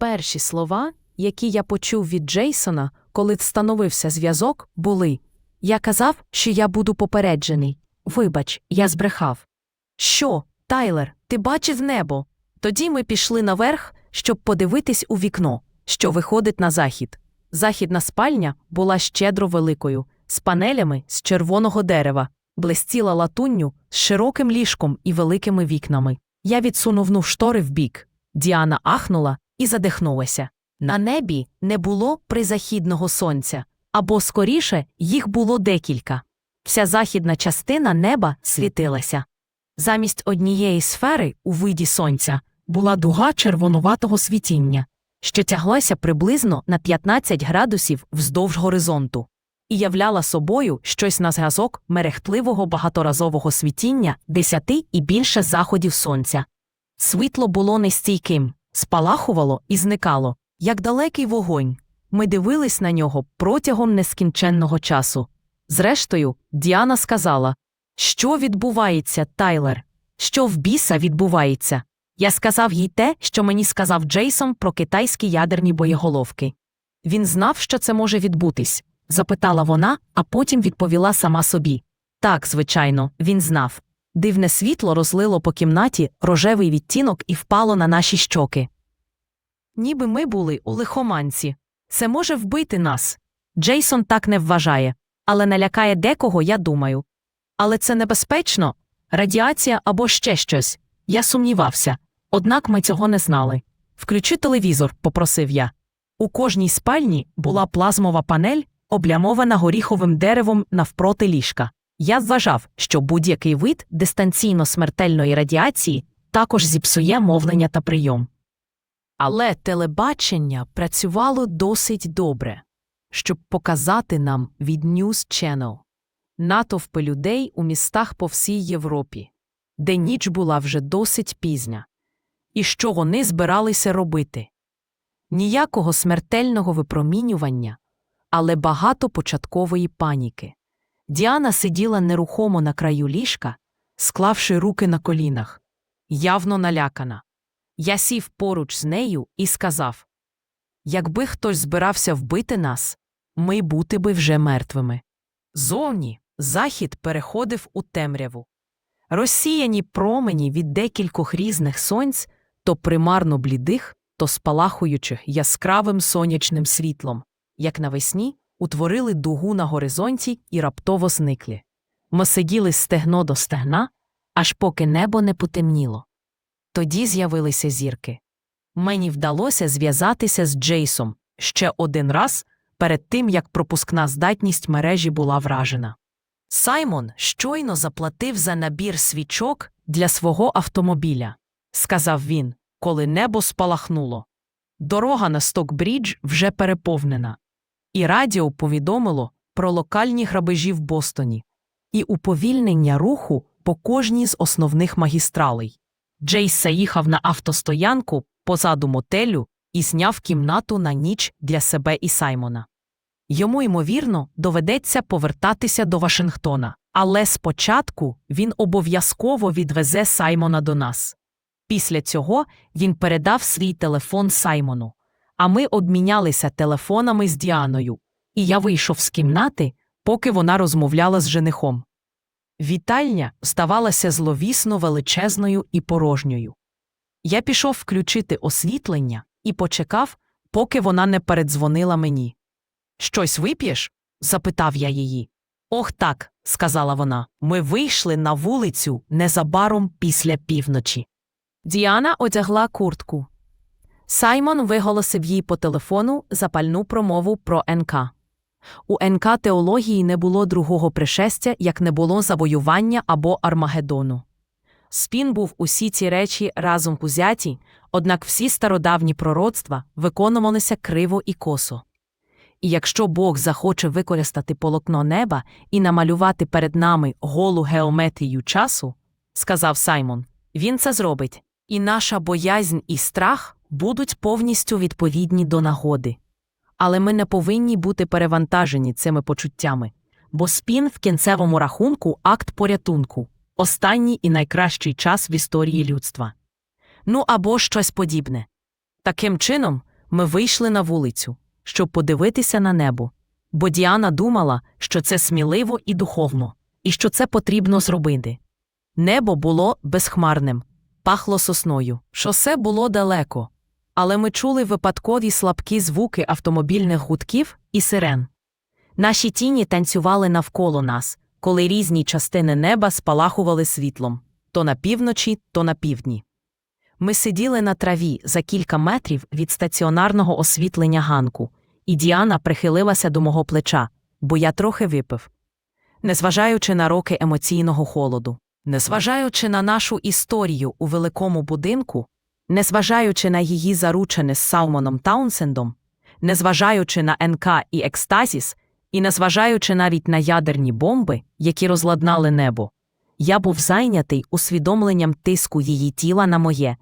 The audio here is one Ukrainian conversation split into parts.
Перші слова, які я почув від Джейсона, коли встановився зв'язок, були Я казав, що я буду попереджений. Вибач, я збрехав. Що, Тайлер, ти бачив небо? Тоді ми пішли наверх, щоб подивитись у вікно, що виходить на захід. Західна спальня була щедро великою, з панелями з червоного дерева, блистіла латунню з широким ліжком і великими вікнами. Я відсунув штори вбік. Діана ахнула і задихнулася. На небі не було призахідного сонця, або, скоріше, їх було декілька. Вся західна частина неба світилася. Замість однієї сфери у виді сонця була дуга червонуватого світіння, що тяглася приблизно на 15 градусів вздовж горизонту, і являла собою щось на зразок мерехтливого багаторазового світіння десяти і більше заходів сонця. Світло було нестійким, спалахувало і зникало, як далекий вогонь. Ми дивились на нього протягом нескінченного часу. Зрештою, Діана сказала: Що відбувається, Тайлер? Що в біса відбувається? Я сказав їй те, що мені сказав Джейсон про китайські ядерні боєголовки. Він знав, що це може відбутись? запитала вона, а потім відповіла сама собі. Так, звичайно, він знав. Дивне світло розлило по кімнаті рожевий відтінок і впало на наші щоки. Ніби ми були у лихоманці. Це може вбити нас. Джейсон так не вважає, але налякає декого, я думаю. Але це небезпечно радіація або ще щось. Я сумнівався. Однак ми цього не знали. Включи телевізор, попросив я. У кожній спальні була плазмова панель, облямована горіховим деревом навпроти ліжка. Я вважав, що будь-який вид дистанційно смертельної радіації також зіпсує мовлення та прийом. Але телебачення працювало досить добре, щоб показати нам від News Channel натовпи людей у містах по всій Європі, де ніч була вже досить пізня. І що вони збиралися робити? Ніякого смертельного випромінювання, але багато початкової паніки. Діана сиділа нерухомо на краю ліжка, склавши руки на колінах, явно налякана. Я сів поруч з нею і сказав Якби хтось збирався вбити нас, ми бути би вже мертвими. Зовні захід переходив у темряву. Розсіяні промені від декількох різних сонць, то примарно блідих, то спалахуючих яскравим сонячним світлом, як навесні утворили дугу на горизонті і раптово зникли. Ми сиділи стегно до стегна, аж поки небо не потемніло. Тоді з'явилися зірки. Мені вдалося зв'язатися з Джейсом ще один раз перед тим, як пропускна здатність мережі була вражена. Саймон щойно заплатив за набір свічок для свого автомобіля, сказав він, коли небо спалахнуло. Дорога на Стокбрідж вже переповнена. І радіо повідомило про локальні грабежі в Бостоні і уповільнення руху по кожній з основних магістралей. Джейс заїхав на автостоянку позаду мотелю і зняв кімнату на ніч для себе і Саймона. Йому, ймовірно, доведеться повертатися до Вашингтона, але спочатку він обов'язково відвезе Саймона до нас. Після цього він передав свій телефон Саймону, а ми обмінялися телефонами з Діаною, і я вийшов з кімнати, поки вона розмовляла з женихом. Вітальня здавалася зловісно величезною і порожньою. Я пішов включити освітлення і почекав, поки вона не передзвонила мені. Щось вип'єш? запитав я її. Ох так, сказала вона. Ми вийшли на вулицю незабаром після півночі. Діана одягла куртку. Саймон виголосив їй по телефону запальну промову про НК. У НК теології не було другого пришестя, як не було завоювання або Армагеддону. Спін був усі ці речі разом узяті, однак всі стародавні пророцтва виконувалися криво і косо. І якщо Бог захоче використати полотно неба і намалювати перед нами голу геометрію часу, сказав Саймон, він це зробить, і наша боязнь і страх будуть повністю відповідні до нагоди. Але ми не повинні бути перевантажені цими почуттями, бо спін в кінцевому рахунку акт порятунку, останній і найкращий час в історії людства. Ну або щось подібне. Таким чином, Ми вийшли на вулицю, щоб подивитися на небо, бо Діана думала, що це сміливо і духовно, і що це потрібно зробити. Небо було безхмарним, пахло сосною. Шосе було далеко, але ми чули випадкові слабкі звуки автомобільних гудків і сирен. Наші тіні танцювали навколо нас, коли різні частини неба спалахували світлом то на півночі, то на півдні. Ми сиділи на траві за кілька метрів від стаціонарного освітлення ганку, і Діана прихилилася до мого плеча, бо я трохи випив. Незважаючи на роки емоційного холоду, незважаючи на нашу історію у великому будинку, незважаючи на її заручини з Саумоном Таунсендом, незважаючи на НК і екстазіс, і незважаючи навіть на ядерні бомби, які розладнали небо, я був зайнятий усвідомленням тиску її тіла на моє.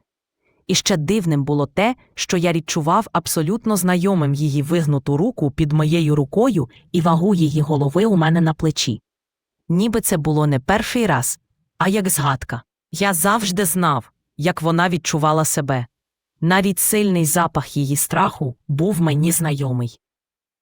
І ще дивним було те, що я відчував абсолютно знайомим її вигнуту руку під моєю рукою і вагу її голови у мене на плечі. Ніби це було не перший раз, а як згадка. Я завжди знав, як вона відчувала себе. Навіть сильний запах її страху був мені знайомий.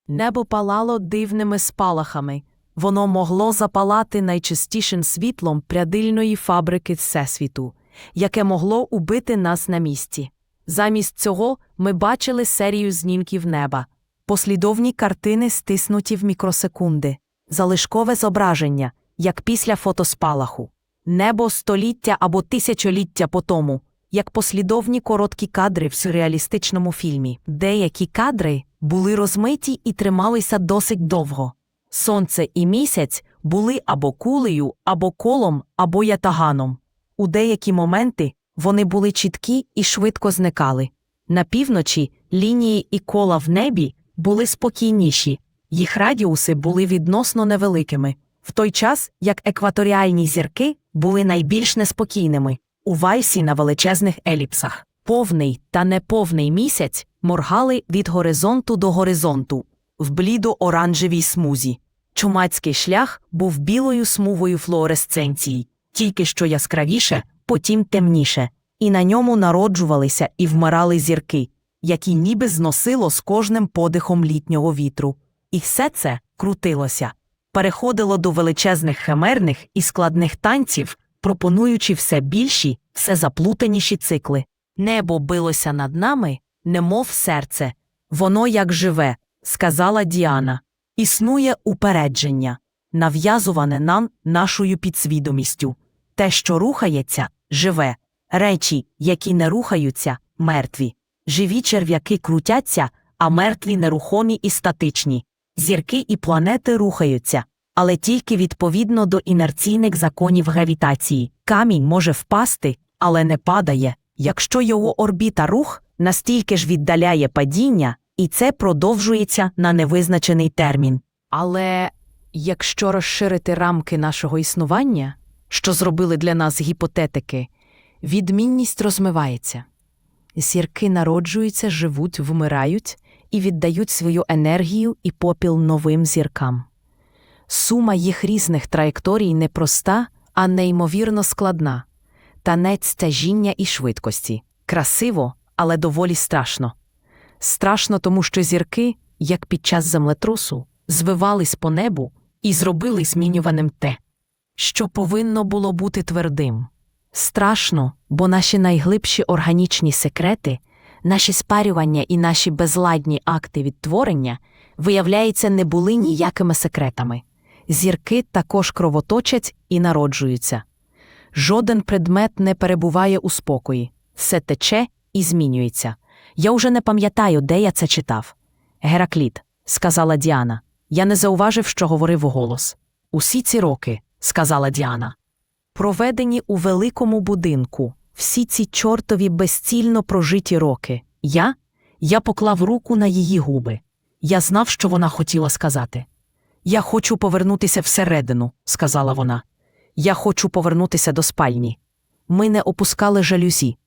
Небо палало дивними спалахами, воно могло запалати найчистішим світлом прядильної фабрики Всесвіту, яке могло убити нас на місці. Замість цього ми бачили серію знімків неба, послідовні картини, стиснуті в мікросекунди, залишкове зображення, як після фотоспалаху, небо століття або тисячоліття по тому, як послідовні короткі кадри в сюрреалістичному фільмі. Деякі кадри були розмиті і трималися досить довго. Сонце і місяць були або кулею, або колом, або ятаганом. У деякі моменти вони були чіткі і швидко зникали. На півночі лінії і кола в небі були спокійніші, їх радіуси були відносно невеликими, в той час як екваторіальні зірки були найбільш неспокійними у вайсі на величезних еліпсах. Повний та неповний місяць моргали від горизонту до горизонту в блідо-оранжевій смузі. Чумацький шлях був білою смугою флуоресценції, тільки що яскравіше, потім темніше, і на ньому народжувалися і вмирали зірки, які ніби зносило з кожним подихом літнього вітру. І все це крутилося, переходило до величезних химерних і складних танців, пропонуючи все більші, все заплутаніші цикли. Небо билося над нами, немов серце. Воно як живе, сказала Діана. Існує упередження, нав'язуване нам нашою підсвідомістю. Те, що рухається, живе, речі, які не рухаються, мертві. Живі черв'яки крутяться, а мертві нерухомі і статичні. Зірки і планети рухаються, але тільки відповідно до інерційних законів гравітації. Камінь може впасти, але не падає, якщо його орбіта рух настільки ж віддаляє падіння, і це продовжується на невизначений термін. Але якщо розширити рамки нашого існування, що зробили для нас гіпотетики, відмінність розмивається. Зірки народжуються, живуть, вмирають і віддають свою енергію і попіл новим зіркам. Сума їх різних траєкторій не проста, а неймовірно складна. Танець тяжіння і швидкості. Красиво, але доволі страшно. Страшно, тому що зірки, як під час землетрусу, звивались по небу і зробили змінюваним те, що повинно було бути твердим. Страшно, бо наші найглибші органічні секрети, наші спарювання і наші безладні акти відтворення, виявляється, не були ніякими секретами. Зірки також кровоточать і народжуються. Жоден предмет не перебуває у спокої, все тече і змінюється. Я уже не пам'ятаю, де я це читав. Геракліт, сказала Діана. Я не зауважив, що говорив голос. Усі ці роки, сказала Діана. Проведені у великому будинку, всі ці чортові безцільно прожиті роки. Я? Я поклав руку на її губи. Я знав, що вона хотіла сказати. Я хочу повернутися всередину, сказала вона. Я хочу повернутися до спальні. Ми не опускали жалюзі.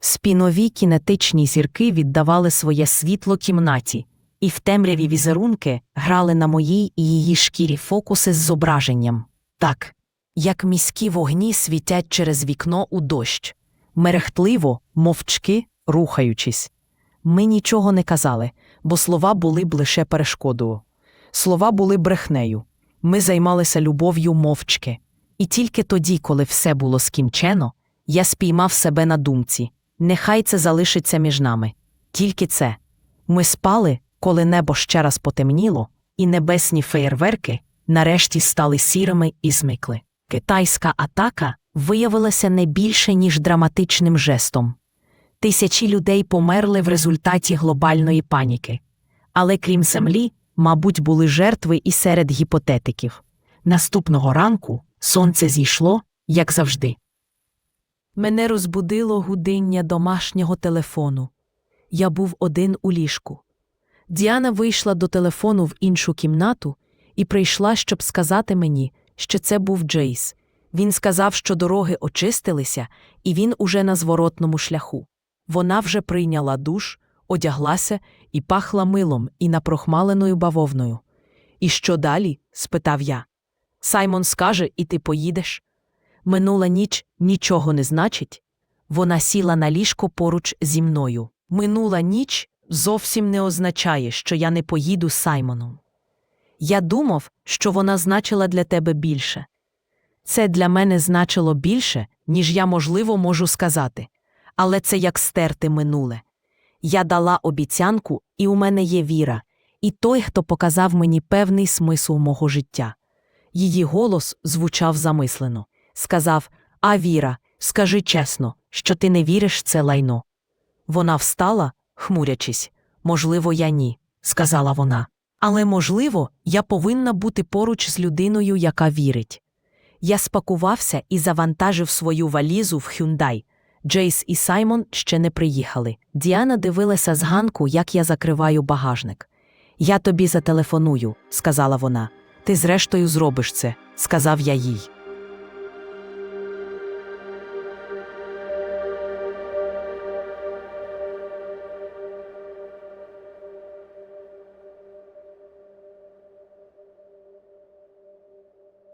Спінові кінетичні зірки віддавали своє світло кімнаті, і в темряві візерунки грали на моїй і її шкірі фокуси з зображенням. Так, як міські вогні світять через вікно у дощ, мерехтливо, мовчки, рухаючись. Ми нічого не казали, бо слова були б лише перешкодою. Слова були брехнею. Ми займалися любов'ю мовчки. І тільки тоді, коли все було скінчено, я спіймав себе на думці. Нехай це залишиться між нами. Тільки це. Ми спали, коли небо ще раз потемніло, і небесні феєрверки нарешті стали сірими і змикли. Китайська атака виявилася не більше, ніж драматичним жестом. Тисячі людей померли в результаті глобальної паніки. Але крім землі, мабуть, були жертви і серед гіпотетиків. Наступного ранку сонце зійшло, як завжди. Мене розбудило гудиння домашнього телефону. Я був один у ліжку. Діана вийшла до телефону в іншу кімнату і прийшла, щоб сказати мені, що це був Джейс. Він сказав, що дороги очистилися, і він уже на зворотному шляху. Вона вже прийняла душ, одяглася і пахла милом і напрохмаленою бавовною. І що далі? спитав я. Саймон скаже, і ти поїдеш. Минула ніч нічого не значить. Вона сіла на ліжко поруч зі мною. Минула ніч зовсім не означає, що я не поїду з Саймоном. Я думав, що вона значила для тебе більше. Це для мене значило більше, ніж я, можливо, можу сказати. Але це як стерти минуле. Я дала обіцянку, і у мене є віра, і той, хто показав мені певний смисл мого життя. Її голос звучав замислено. Сказав: А Віра, скажи чесно, що ти не віриш в це лайно. Вона встала, хмурячись. Можливо, я ні, сказала вона. Але, можливо, я повинна бути поруч з людиною, яка вірить. Я спакувався і завантажив свою валізу в Хюндай. Джейс і Саймон ще не приїхали. Діана дивилася з ганку, як я закриваю багажник. Я тобі зателефоную, сказала вона. Ти зрештою зробиш це, сказав я їй.